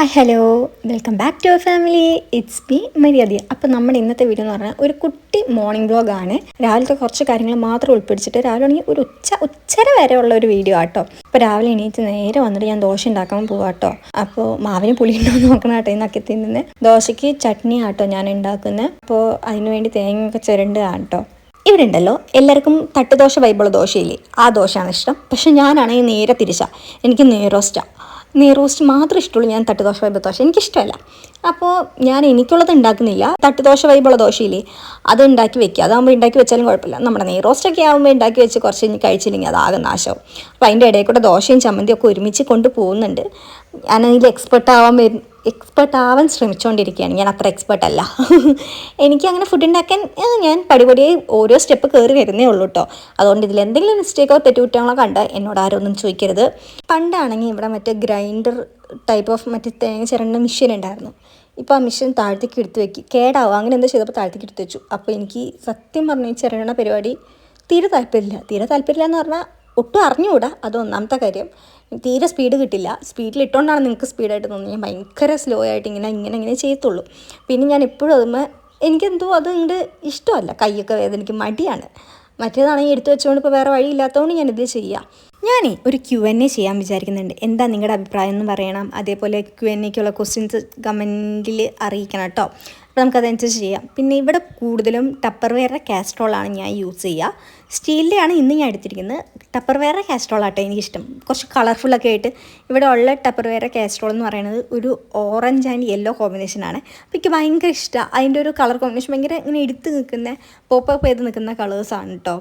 Hi hello welcome back to our family it's B മര്യാദ. അപ്പോൾ നമ്മുടെ ഇന്നത്തെ വീഡിയോ എന്ന് പറഞ്ഞാൽ ഒരു കുട്ടി മോർണിംഗ് വ്ലോഗാണ് രാവിലത്തെ കുറച്ച് കാര്യങ്ങൾ മാത്രം ഉൾപ്പിടിച്ചിട്ട് രാവിലെ ആണെങ്കിൽ ഒരു ഉച്ച ഉച്ചര വരെ ഉള്ള ഒരു വീഡിയോ ആട്ടോ. അപ്പോൾ രാവിലെ എണീറ്റ് നേരെ വന്നിട്ട് ഞാൻ ദോശ ഉണ്ടാക്കാൻ പോവാട്ടോ അപ്പോൾ മാവിന് പുളി ഉണ്ടോ എന്ന് നോക്കണം കേട്ടോ ഇന്നൊക്കെ നിന്ന്. ദോശയ്ക്ക് ചട്നി ആട്ടോ ഞാൻ ഉണ്ടാക്കുന്നത് അപ്പോൾ അതിനുവേണ്ടി തേങ്ങയൊക്കെ ചിരണ്ടുക കേട്ടോ ഇവിടെ ഉണ്ടല്ലോ എല്ലാവർക്കും തട്ടുദോശ വൈബുള്ള ദോശയില്ലേ? ആ ദോശയാണ് ഇഷ്ടം. പക്ഷെ ഞാനാണെങ്കിൽ നേരെ തിരിച്ചാണ് എനിക്ക് നെയ്റോസ്റ്റാണ് നെയ്റോസ്റ്റ് മാത്രം ഇഷ്ടമുള്ളൂ ഞാൻ തട്ടുദോശ വൈബ് ദോശ എനിക്കിഷ്ടമല്ല. അപ്പോൾ ഞാൻ എനിക്കുള്ളത് ഉണ്ടാക്കുന്നില്ല. തട്ടുദോശ വൈബുള്ള ദോശയില്ലേ അത് ഉണ്ടാക്കി വെക്കുക. അതാകുമ്പോൾ ഉണ്ടാക്കി വെച്ചാലും കുഴപ്പമില്ല. നമ്മുടെ നെയ് റോസ്റ്റൊക്കെ ആകുമ്പോൾ ഉണ്ടാക്കി വെച്ച് കുറച്ച് കഴിഞ്ഞ് കഴിച്ചില്ലെങ്കിൽ അതാകെ നാശവും. അപ്പോൾ അതിന്റെ ഇടയിൽ കൂടെ ദോശയും ചമ്മന്തിയും ഒക്കെ ഒരുമിച്ച് കൊണ്ടുപോകുന്നുണ്ട് ഞാനതിൽ എക്സ്പെർട്ട് ആവാൻ എക്സ്പെർട്ട് ആവാൻ ശ്രമിച്ചുകൊണ്ടിരിക്കുകയാണ് ഞാൻ അത്ര എക്സ്പേർട്ട് അല്ല. എനിക്ക് അങ്ങനെ ഫുഡ് ഉണ്ടാക്കാൻ ഞാൻ പടിപടിയായി ഓരോ സ്റ്റെപ്പ് കയറി വരുന്നേ ഉള്ളൂ കേട്ടോ അതുകൊണ്ട് ഇതിൽ എന്തെങ്കിലും മിസ്റ്റേക്കോ തെറ്റുകുറ്റങ്ങളോ കണ്ട് എന്നോട് ആരും ഒന്നും ചോദിക്കരുത്. പണ്ടാണെങ്കിൽ ഇവിടെ മറ്റേ ഗ്രൈൻഡർ ടൈപ്പ് ഓഫ് മറ്റേ തേങ്ങ ചിരണ്ട മെഷീൻ ഉണ്ടായിരുന്നു ഇപ്പോൾ ആ മെഷീൻ താഴ്ത്തേക്ക് എടുത്ത് വെക്കി. കേടാവും. അങ്ങനെ എന്താ ചെയ്തപ്പോൾ താഴ്ത്തേക്ക് എടുത്ത് വെച്ചു. അപ്പോൾ എനിക്ക് സത്യം പറഞ്ഞ ചിരണ്ട പരിപാടി തീരെ താല്പര്യമില്ല. തീരെ താല്പര്യമില്ല എന്ന് പറഞ്ഞാൽ ഒട്ടും അറിഞ്ഞുകൂടാ. അത് ഒന്നാമത്തെ കാര്യം. തീരെ സ്പീഡ് കിട്ടില്ല. സ്പീഡിൽ ഇട്ടുകൊണ്ടാണ് നിങ്ങൾക്ക് സ്പീഡായിട്ട് തോന്നുന്നത്. ഞാൻ ഭയങ്കര സ്ലോ ആയിട്ട് ഇങ്ങനെ ഇങ്ങനെ ഇങ്ങനെ ചെയ്യത്തുള്ളൂ. പിന്നെ ഞാൻ എപ്പോഴും അതുമ്പോൾ എനിക്കെന്തോ അത് ഇങ്ങോട്ട് ഇഷ്ടമല്ല. കൈയൊക്കെ വേദനയ്ക്ക് മടിയാണ്. മറ്റേതാണെങ്കിൽ എടുത്തു വെച്ചുകൊണ്ട് ഇപ്പോൾ വേറെ വഴിയില്ലാത്തതുകൊണ്ട് ഞാനിത് ചെയ്യാം. ഞാനേ ഒരു ക്യു എൻ എ ചെയ്യാൻ വിചാരിക്കുന്നുണ്ട്. എന്താ നിങ്ങളുടെ അഭിപ്രായം എന്ന് പറയണം. അതേപോലെ ക്യു എൻ എക്കുള്ള ക്വസ്റ്റ്യൻസ് കമന്റിൽ അറിയിക്കണം കേട്ടോ അപ്പോൾ നമുക്കതനുസരിച്ച് ചെയ്യാം. പിന്നെ ഇവിടെ കൂടുതലും ടപ്പർ വെയറിന്റെ കാസ്ട്രോളാണ് ഞാൻ യൂസ് ചെയ്യുക സ്റ്റീലിന്റെയാണ് ഇന്ന് ഞാൻ എടുത്തിരിക്കുന്നത്. ടപ്പർ വെയറിന്റെ കാസ്ട്രോളാട്ടോ എനിക്കിഷ്ടം. കുറച്ച് കളർഫുള്ളൊക്കെ ആയിട്ട് ഇവിടെ ഉള്ള ടപ്പർ വെയറിന്റെ കാസ്ട്രോൾ എന്ന് പറയുന്നത് ഒരു ഓറഞ്ച് ആൻഡ് യെല്ലോ കോമ്പിനേഷനാണ് അപ്പോൾ എനിക്ക് ഭയങ്കര ഇഷ്ടമാണ് അതിന്റെ ഒരു കളർ കോമ്പിനേഷൻ ഭയങ്കര ഇങ്ങനെ എടുത്ത് നിൽക്കുന്ന പോപ്പപ്പ് ചെയ്ത് നിൽക്കുന്ന കളേഴ്സാണ് കേട്ടോ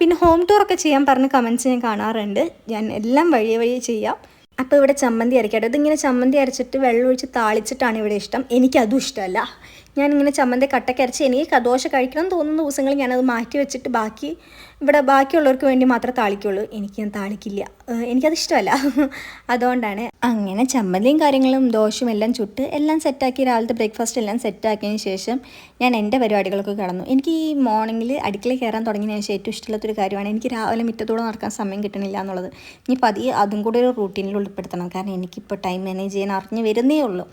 പിന്നെ ഹോം ടൂറൊക്കെ ചെയ്യാൻ പറഞ്ഞ കമൻസ് ഞാൻ കാണാറുണ്ട്. ഞാൻ എല്ലാം വഴിയെ വഴിയെ ചെയ്യാം. അപ്പോൾ ഇവിടെ ചമ്മന്തി അരയ്ക്കാം. ഇതിങ്ങനെ ചമ്മന്തി അരച്ചിട്ട് വെള്ളം ഒഴിച്ച് താളിച്ചിട്ടാണ് ഇവിടെ ഇഷ്ടം. എനിക്കതും ഇഷ്ടമല്ല. ഞാനിങ്ങനെ ചമ്മന്തി കട്ടക്കരച്ച് എനിക്ക് കദോശ കഴിക്കണം തോന്നുന്ന ദിവസങ്ങൾ ഞാനത് മാറ്റി വെച്ചിട്ട് ബാക്കി ഇവിടെ ബാക്കിയുള്ളവർക്ക് വേണ്ടി മാത്രമേ താളിക്കുള്ളൂ. എനിക്ക് ഞാൻ താളിക്കില്ല. എനിക്കത് ഇഷ്ടമല്ല. അതുകൊണ്ടാണ് അങ്ങനെ ചമ്മന്തിയും കാര്യങ്ങളും ദോശയും എല്ലാം ചുട്ട് എല്ലാം സെറ്റാക്കി രാവിലത്തെ ബ്രേക്ക്ഫാസ്റ്റ് എല്ലാം സെറ്റാക്കിയതിന് ശേഷം ഞാൻ എന്റെ പരിപാടികളൊക്കെ കടന്നു. എനിക്ക് ഈ മോർണിംഗിൽ അടുക്കളയിൽ കയറാൻ തുടങ്ങിയതിന് ശേഷം ഏറ്റവും ഇഷ്ടമുള്ളൊരു കാര്യമാണ് എനിക്ക് രാവിലെ മിറ്റത്തോടെ നടക്കാൻ സമയം കിട്ടണില്ല എന്നുള്ളത്. ഇനി പതിയെ അതും കൂടി ഒരു റൂട്ടീനിൽ ഉൾപ്പെടുത്തണം. കാരണം എനിക്കിപ്പോൾ ടൈം മാനേജ് ചെയ്യാൻ അറിഞ്ഞു വരുന്നേ ഉള്ളൂ.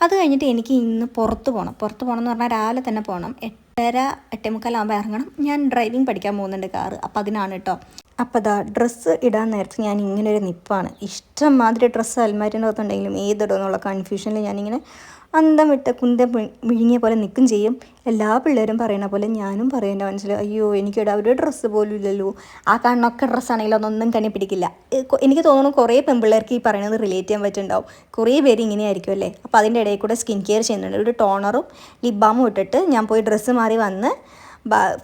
അത് കഴിഞ്ഞിട്ട് എനിക്ക് ഇന്ന് പുറത്ത് പോകണം പുറത്ത് പോകണം എന്ന് പറഞ്ഞാൽ രാവിലെ തന്നെ പോകണം എട്ടര എട്ടേമുക്കാലാകുമ്പോൾ ഇറങ്ങണം ഞാൻ ഡ്രൈവിംഗ് പഠിക്കാൻ പോകുന്നുണ്ട് കാറ് അപ്പോൾ അതിനാണ് കേട്ടോ അപ്പോൾ അതാ ഡ്രസ്സ് ഇടാൻ നേരത്ത് ഞാൻ ഇങ്ങനെ ഒരു നിപ്പാണ് ഇഷ്ടം മാതിരി ഡ്രസ്സ് അൽമാരിന്റെ അകത്തുണ്ടെങ്കിലും ഏതിടുമെന്നുള്ള കൺഫ്യൂഷനിൽ ഞാനിങ്ങനെ അന്തം വിട്ട കുന്തം വിഴുങ്ങിയ പോലെ നിൽക്കും ചെയ്യും. എല്ലാ പിള്ളേരും പറയുന്ന പോലെ ഞാനും പറയുന്ന മനസ്സിൽ അയ്യോ എനിക്കിവിടെ അവരുടെ ഡ്രസ്സ് പോലും ഇല്ലല്ലോ. ആ കാണുന്നൊക്കെ ഡ്രസ്സാണെങ്കിലും അതൊന്നും കണ്ണി പിടിക്കില്ല. എനിക്ക് തോന്നുന്നു കുറേ പെൺപിള്ളേർക്ക് ഈ പറയുന്നത് റിലേറ്റ് ചെയ്യാൻ പറ്റുന്നുണ്ടാവും. കുറേ പേര് ഇങ്ങനെയായിരിക്കും അല്ലേ? അപ്പോൾ അതിന്റെ ഇടയിൽ കൂടെ സ്കിൻ കെയർ ചെയ്യുന്നുണ്ട്. ഒരു ടോണറും ലിപ് ബാമും ഇട്ടിട്ട് ഞാൻ പോയി ഡ്രസ്സ് മാറി വന്ന്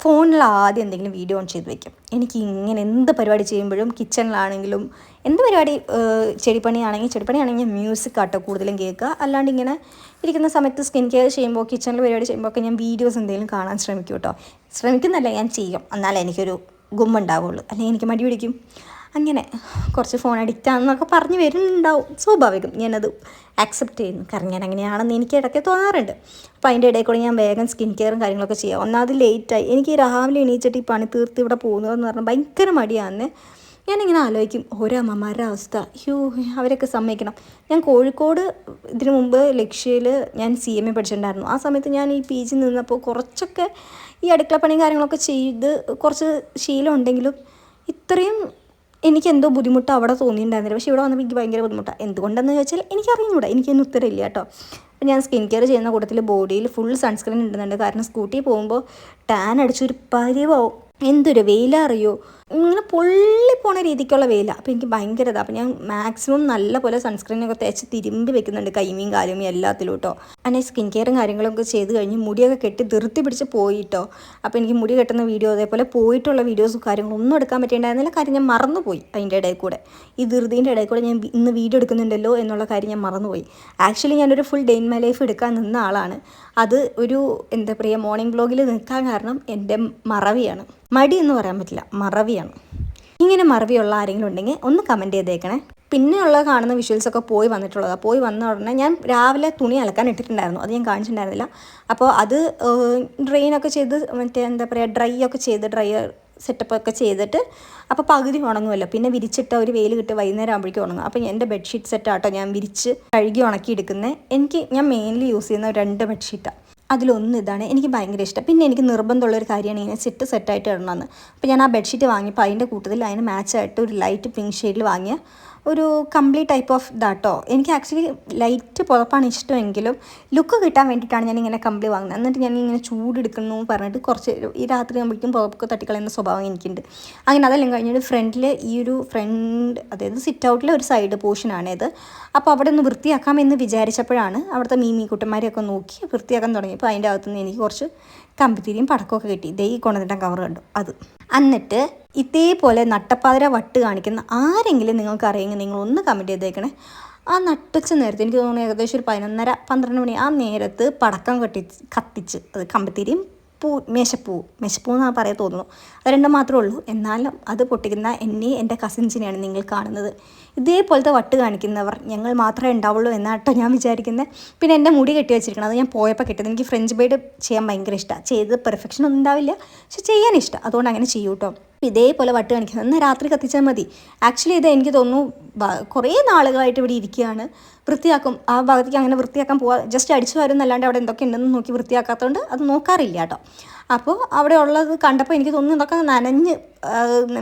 ഫോണിൽ ആദ്യം എന്തെങ്കിലും വീഡിയോ ഓൺ ചെയ്ത് വെക്കും. എനിക്ക് ഇങ്ങനെ എന്ത് പരിപാടി ചെയ്യുമ്പോഴും കിച്ചണിലാണെങ്കിലും എന്ത് പരിപാടി ചെടിപ്പണിയാണെങ്കിൽ ചെടിപ്പണിയാണെങ്കിൽ മ്യൂസിക് ആട്ടോ കൂടുതലും കേൾക്കുക. അല്ലാണ്ട് ഇങ്ങനെ ഇരിക്കുന്ന സമയത്ത് സ്കിൻ കെയർ ചെയ്യുമ്പോൾ കിച്ചണിൽ പരിപാടി ചെയ്യുമ്പോൾ ഒക്കെ ഞാൻ വീഡിയോസ് എന്തെങ്കിലും കാണാൻ ശ്രമിക്കും കേട്ടോ. ശ്രമിക്കുന്നല്ല ഞാൻ ചെയ്യും. എന്നാലേ എനിക്കൊരു ഗുമ്മുണ്ടാവുള്ളൂ. അല്ലെങ്കിൽ എനിക്ക് മടി പിടിക്കും. അങ്ങനെ കുറച്ച് ഫോൺ അഡിക്റ്റ് ആണെന്നൊക്കെ പറഞ്ഞ് വരുന്നുണ്ടാവും. സ്വാഭാവികം. ഞാനത് ആക്സെപ്റ്റ് ചെയ്യുന്നു. കാരണം ഞാൻ അങ്ങനെയാണെന്ന് എനിക്ക് ഇടയ്ക്ക് തോന്നാറുണ്ട്. അപ്പോൾ അതിന്റെ ഇടയിൽ കൂടെ ഞാൻ വേഗം സ്കിൻ കെയറും കാര്യങ്ങളൊക്കെ ചെയ്യാം. ഒന്നാമത് ലേറ്റായി എനിക്ക് രാവിലെ എണീച്ചിട്ട് ഈ പണി തീർത്ത് ഇവിടെ പോകുന്നതെന്ന് പറഞ്ഞാൽ ഭയങ്കര മടിയാണ് ഞാനിങ്ങനെ ആലോചിക്കും. ഓരോ അമ്മമാരുടെ അവസ്ഥ. ഹ്യൂ അവരൊക്കെ സമ്മതിക്കണം. ഞാൻ കോഴിക്കോട് ഇതിനു മുമ്പ് ലക്ഷ്യയിൽ ഞാൻ സി എം എ പഠിച്ചിട്ടുണ്ടായിരുന്നു. ആ സമയത്ത് ഞാൻ ഈ പി ജി നിന്നപ്പോൾ കുറച്ചൊക്കെ ഈ അടുക്കള പണിയും കാര്യങ്ങളൊക്കെ ചെയ്ത് കുറച്ച് ശീലം ഉണ്ടെങ്കിലും ഇത്രയും എനിക്ക് എന്തോ ബുദ്ധിമുട്ട് അവിടെ തോന്നിയിട്ടുണ്ടായിരുന്നില്ല. പക്ഷേ ഇവിടെ വന്നപ്പോൾ എനിക്ക് ഭയങ്കര ബുദ്ധിമുട്ടാണ് എന്തുകൊണ്ടെന്ന് ചോദിച്ചാൽ എനിക്ക് അറിഞ്ഞൂടാ എനിക്കൊന്നും ഉത്തരമില്ല കേട്ടോ അപ്പോൾ ഞാൻ സ്കിൻ കെയർ ചെയ്യുന്ന കൂട്ടത്തിൽ ബോഡിയിൽ ഫുൾ സൺസ്ക്രീൻ ഉണ്ടെന്നുണ്ട് കാരണം സ്കൂട്ടി പോകുമ്പോൾ ടാൻ അടിച്ചൊരു പരിവാവും. എന്തൊരു വെയിലറിയോ ഇങ്ങനെ പൊള്ളി പോണ രീതിക്കുള്ള വെയിലാണ് അപ്പോൾ എനിക്ക് ഭയങ്കര ഇതാണ് ഞാൻ മാക്സിമം നല്ല പോലെ സൺസ്ക്രീനൊക്കെ തേച്ച് തിരുമ്പി വെക്കുന്നുണ്ട് കൈമീൻ കാലും എല്ലാത്തിലും കേട്ടോ അങ്ങനെ സ്കിൻ കെയറും കാര്യങ്ങളൊക്കെ ചെയ്ത് കഴിഞ്ഞ് മുടിയൊക്കെ കെട്ടി ധൃത്തി പിടിച്ച് പോയിട്ടോ അപ്പോൾ എനിക്ക് മുടി കെട്ടുന്ന വീഡിയോ അതേപോലെ പോയിട്ടുള്ള വീഡിയോസും കാര്യങ്ങളും ഒന്നും എടുക്കാൻ പറ്റിയിട്ടുണ്ടായിരുന്നില്ല. കാര്യം ഞാൻ മറന്നുപോയി അതിന്റെ ഇടയിൽ കൂടെ. ഈ ധൃതിന്റെ ഇടയിൽ കൂടെ ഞാൻ ഇന്ന് വീഡിയോ എടുക്കുന്നുണ്ടല്ലോ എന്നുള്ള കാര്യം ഞാൻ മറന്നുപോയി. ആക്ച്വലി ഞാനൊരു full day in my life എടുക്കാൻ നിന്ന ആളാണ്. അത് ഒരു എന്താ പറയുക മോർണിംഗ് ബ്ലോഗിൽ നിൽക്കാൻ കാരണം എന്റെ മറവിയാണ്. മടി എന്ന് പറയാൻ പറ്റില്ല മറവിയാണ്. ഇങ്ങനെ മറവിയുള്ള ആരെങ്കിലും ഉണ്ടെങ്കിൽ ഒന്ന് കമന്റ് ചെയ്തേക്കണേ. പിന്നെയുള്ള കാണുന്ന വിഷ്വൽസൊക്കെ പോയി വന്നിട്ടുള്ളതാണ് പോയി വന്ന ഉടനെ ഞാൻ രാവിലെ തുണി അലക്കാൻ ഇട്ടിട്ടുണ്ടായിരുന്നു. അത് ഞാൻ കാണിച്ചിട്ടുണ്ടായിരുന്നില്ല. അപ്പോൾ അത് ഡ്രെയിനൊക്കെ ചെയ്ത് മറ്റേ എന്താ പറയുക ഡ്രൈ ഒക്കെ ചെയ്ത് ഡ്രയർ സെറ്റപ്പ് ഒക്കെ ചെയ്തിട്ട് അപ്പോൾ പകുതി ഉണങ്ങുമല്ലോ. പിന്നെ വിരിച്ചിട്ട് ഒരു വെയിൽ കിട്ടി വൈകുന്നേരം ആകുമ്പോഴേക്കും ഉണങ്ങും. അപ്പോൾ എന്റെ ബെഡ്ഷീറ്റ് സെറ്റാട്ടോ ഞാൻ വിരിച്ച് കഴുകി ഉണക്കി എടുക്കുന്നത് എനിക്ക് ഞാൻ മെയിൻലി യൂസ് ചെയ്യുന്ന രണ്ട് ബെഡ്ഷീറ്റാണ് അതിലൊന്ന് ഇതാണ് എനിക്ക് ഭയങ്കര ഇഷ്ടം. പിന്നെ എനിക്ക് നിർബന്ധമുള്ള ഒരു കാര്യമാണ് ഇങ്ങനെ സെറ്റ് സെറ്റായിട്ട് ഇടണമെന്ന്. അപ്പോൾ ഞാൻ ആ ബെഡ്ഷീറ്റ് വാങ്ങിയപ്പോൾ അതിന്റെ കൂട്ടത്തിൽ അതിന് മാച്ചായിട്ട് ഒരു ലൈറ്റ് പിങ്ക് ഷെയ്ഡിൽ വാങ്ങിയ ഒരു കംപ്ലീറ്റ് ടൈപ്പ് ഓഫ് ഇതാട്ടോ. എനിക്ക് ആക്ച്വലി ലൈറ്റ് പുതപ്പാണ് ഇഷ്ടമെങ്കിലും ലുക്ക് കിട്ടാൻ വേണ്ടിയിട്ടാണ് ഞാൻ ഇങ്ങനെ കമ്പിളി വാങ്ങുന്നത്. എന്നിട്ട് ഞാൻ ഇങ്ങനെ ചൂടെടുക്കുന്നു പറഞ്ഞിട്ട് കുറച്ച് ഈ രാത്രി ആകുമ്പോഴേക്കും പുതപ്പൊക്കെ തട്ടിക്കളയുന്ന സ്വഭാവം എനിക്കുണ്ട്. അങ്ങനെ അതെല്ലാം കഴിഞ്ഞിട്ട് ഫ്രണ്ടിൽ ഈ ഒരു ഫ്രണ്ട് അതായത് സിറ്റ് ഔട്ടിലെ ഒരു സൈഡ് പോർഷനാണ് ഇത് അപ്പോൾ അവിടെ ഒന്ന് വൃത്തിയാക്കാമെന്ന് വിചാരിച്ചപ്പോഴാണ് അവിടുത്തെ മീമി കുട്ടന്മാരെയൊക്കെ നോക്കി വൃത്തിയാക്കാൻ തുടങ്ങിയപ്പോൾ അതിന്റെ അകത്തുനിന്ന് എനിക്ക് കുറച്ച് കമ്പിത്തിരിയും പടക്കമൊക്കെ കിട്ടി. ദൈ ഈ കൊണ്ടുവന്നിട്ട് കവർ കണ്ടു. അത്. എന്നിട്ട് ഇതേപോലെ നട്ടപ്പാതിര വട്ട് കാണിക്കുന്ന ആരെങ്കിലും നിങ്ങൾക്ക് അറിയെങ്കിൽ നിങ്ങൾ ഒന്ന് കമന്റ് ചെയ്തേക്കണേ. ആ നട്ടുച്ച നേരത്ത് എനിക്ക് തോന്നുന്നു ഏകദേശം ഒരു പതിനൊന്നര പന്ത്രണ്ട് മണി ആ നേരത്ത് പടക്കം കെട്ടി കത്തിച്ച് അത് കമ്പിത്തിരിയും പൂ മേശപ്പൂ മേശപ്പൂ എന്നാണ് പറയാൻ തോന്നുന്നു. അത് രണ്ടും മാത്രമേ ഉള്ളൂ. എന്നാലും അത് പൊട്ടിക്കുന്ന എന്നെ എന്റെ കസിൻസിനെയാണ് നിങ്ങൾ കാണുന്നത്. ഇതേപോലത്തെ വട്ട് കാണിക്കുന്നവർ ഞങ്ങൾ മാത്രമേ ഉണ്ടാവുള്ളൂ എന്നാട്ടോ ഞാൻ വിചാരിക്കുന്നത് പിന്നെ എന്റെ മുടി കെട്ടി വെച്ചിരിക്കണം. അത് ഞാൻ പോയപ്പോൾ കെട്ടിയത്. എനിക്ക് ഫ്രഞ്ച് ബെയ്ഡ് ചെയ്യാൻ ഭയങ്കര ഇഷ്ടമാണ് ചെയ്ത് പെർഫെക്ഷൻ ഒന്നും ഉണ്ടാവില്ല. പക്ഷെ ചെയ്യാൻ ഇഷ്ടം. അതുകൊണ്ട് അങ്ങനെ ചെയ്യൂ കേട്ടോ ഇതേപോലെ വട്ട് കാണിക്കുന്നത് എന്നാൽ രാത്രി കത്തിച്ചാൽ മതി. ആക്ച്വലി ഇത് എനിക്ക് തോന്നുന്നു കുറേ നാളുകളായിട്ട് ഇവിടെ ഇരിക്കുകയാണ്. വൃത്തിയാക്കും ആ ഭാഗത്തേക്ക് അങ്ങനെ വൃത്തിയാക്കാൻ പോവാ. ജസ്റ്റ് അടിച്ചു വരുന്നല്ലാണ്ട് അവിടെ എന്തൊക്കെ ഉണ്ടെന്ന് നോക്കി വൃത്തിയാക്കാത്തതുകൊണ്ട് അത് നോക്കാറില്ല കേട്ടോ. അപ്പോൾ അവിടെ ഉള്ളത് കണ്ടപ്പോൾ എനിക്ക് തോന്നുന്നു ഇതൊക്കെ നനഞ്ഞ്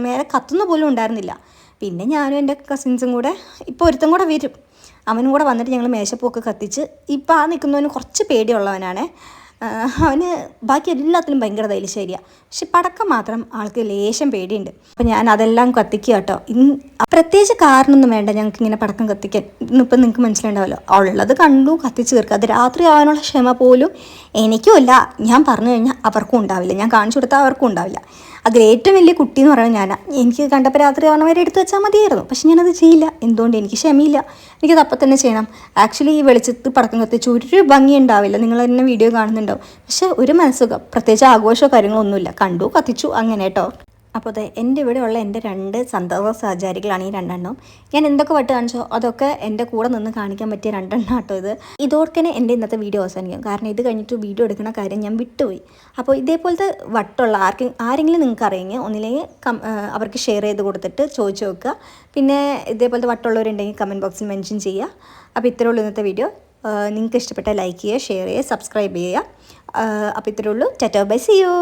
നേരെ കത്തുന്ന പോലും ഉണ്ടായിരുന്നില്ല. പിന്നെ ഞാനും എന്റെ കസിൻസും കൂടെ ഇപ്പോൾ ഒരുത്തും കൂടെ വരും. അവനും കൂടെ വന്നിട്ട് ഞങ്ങൾ മേശപ്പൂക്ക് കത്തിച്ച് ഇപ്പോൾ ആ നിൽക്കുന്നവന് കുറച്ച് പേടിയുള്ളവനാണ്. അവന് ബാക്കി എല്ലാത്തിലും ഭയങ്കര ധൈര്യശൈലിയാണ് പക്ഷെ പടക്കം മാത്രം ആൾക്ക് ലേശം പേടിയുണ്ട്. അപ്പം ഞാൻ അതെല്ലാം കത്തിക്കുക കേട്ടോ. ഇന്ന് പ്രത്യേകിച്ച് കാരണമൊന്നും വേണ്ട ഞങ്ങൾക്ക് ഇങ്ങനെ പടക്കം കത്തിക്കാൻ. ഇന്നിപ്പം നിങ്ങൾക്ക് മനസ്സിലുണ്ടാവല്ലോ ഉള്ളത് കണ്ടു കത്തിച്ച് തീർക്കുക. അത് രാത്രി ആവാനുള്ള ക്ഷമ പോലും എനിക്കും ഇല്ല ഞാൻ പറഞ്ഞു കഴിഞ്ഞാൽ അവർക്കും ഉണ്ടാവില്ല. ഞാൻ കാണിച്ചു കൊടുത്താൽ അവർക്കും ഉണ്ടാവില്ല. അതിൽ ഏറ്റവും വലിയ കുട്ടി എന്ന് പറയുന്നത് ഞാൻ എനിക്ക് കണ്ടപ്പോൾ രാത്രി ആവണ വരെ എടുത്ത് വെച്ചാൽ മതിയായിരുന്നു. പക്ഷെ ഞാനത് ചെയ്യില്ല. എന്തുകൊണ്ട്? എനിക്ക് ക്ഷമയില്ല. എനിക്കത് അപ്പം തന്നെ ചെയ്യണം. ആക്ച്വലി ഈ വെളിച്ചത്ത് പടക്കം കത്തിച്ച് ഒരു ഭംഗി ഉണ്ടാവില്ല. നിങ്ങൾ തന്നെ വീഡിയോ കാണുന്നുണ്ടാവും. പക്ഷെ ഒരു മനസ്സുഖം. പ്രത്യേകിച്ച് ആഘോഷമോ കാര്യങ്ങളോ ഒന്നുമില്ല. കണ്ടു കത്തിച്ചു അങ്ങനെ കേട്ടോ. അപ്പോൾ അതെ എന്റെ ഇവിടെ ഉള്ള എന്റെ രണ്ട് സന്തോഷ സഹചാരികളാണ് ഈ രണ്ടെണ്ണം. ഞാൻ എന്തൊക്കെ വട്ട് കാണിച്ചോ അതൊക്കെ എന്റെ കൂടെ നിന്ന് കാണിക്കാൻ പറ്റിയ രണ്ടെണ്ണം കേട്ടോ ഇത്. ഇതോടെ എന്റെ ഇന്നത്തെ വീഡിയോ അവസാനിക്കും. കാരണം ഇത് കഴിഞ്ഞിട്ട് വീഡിയോ എടുക്കുന്ന കാര്യം ഞാൻ വിട്ടുപോയി. അപ്പോൾ ഇതേപോലത്തെ വട്ടുള്ള ആർക്കും ആരെങ്കിലും നിങ്ങൾക്ക് അറിയെങ്കിൽ ഒന്നില്ലെങ്കിൽ അവർക്ക് ഷെയർ ചെയ്ത് കൊടുത്തിട്ട് ചോദിച്ചു നോക്കുക. പിന്നെ ഇതേപോലത്തെ വട്ടുള്ളവരുണ്ടെങ്കിൽ കമന്റ് ബോക്സിൽ മെൻഷൻ ചെയ്യുക. അപ്പോൾ ഇത്രയേ ഉള്ളൂ ഇന്നത്തെ വീഡിയോ. നിങ്ങൾക്ക് ഇഷ്ടപ്പെട്ട ലൈക്ക് ചെയ്യുക ഷെയർ ചെയ്യുക സബ്സ്ക്രൈബ് ചെയ്യുക. അപ്പോൾ ഇത്രയേ ഉള്ളൂ. ടെറ്റോ ബൈ സിയോ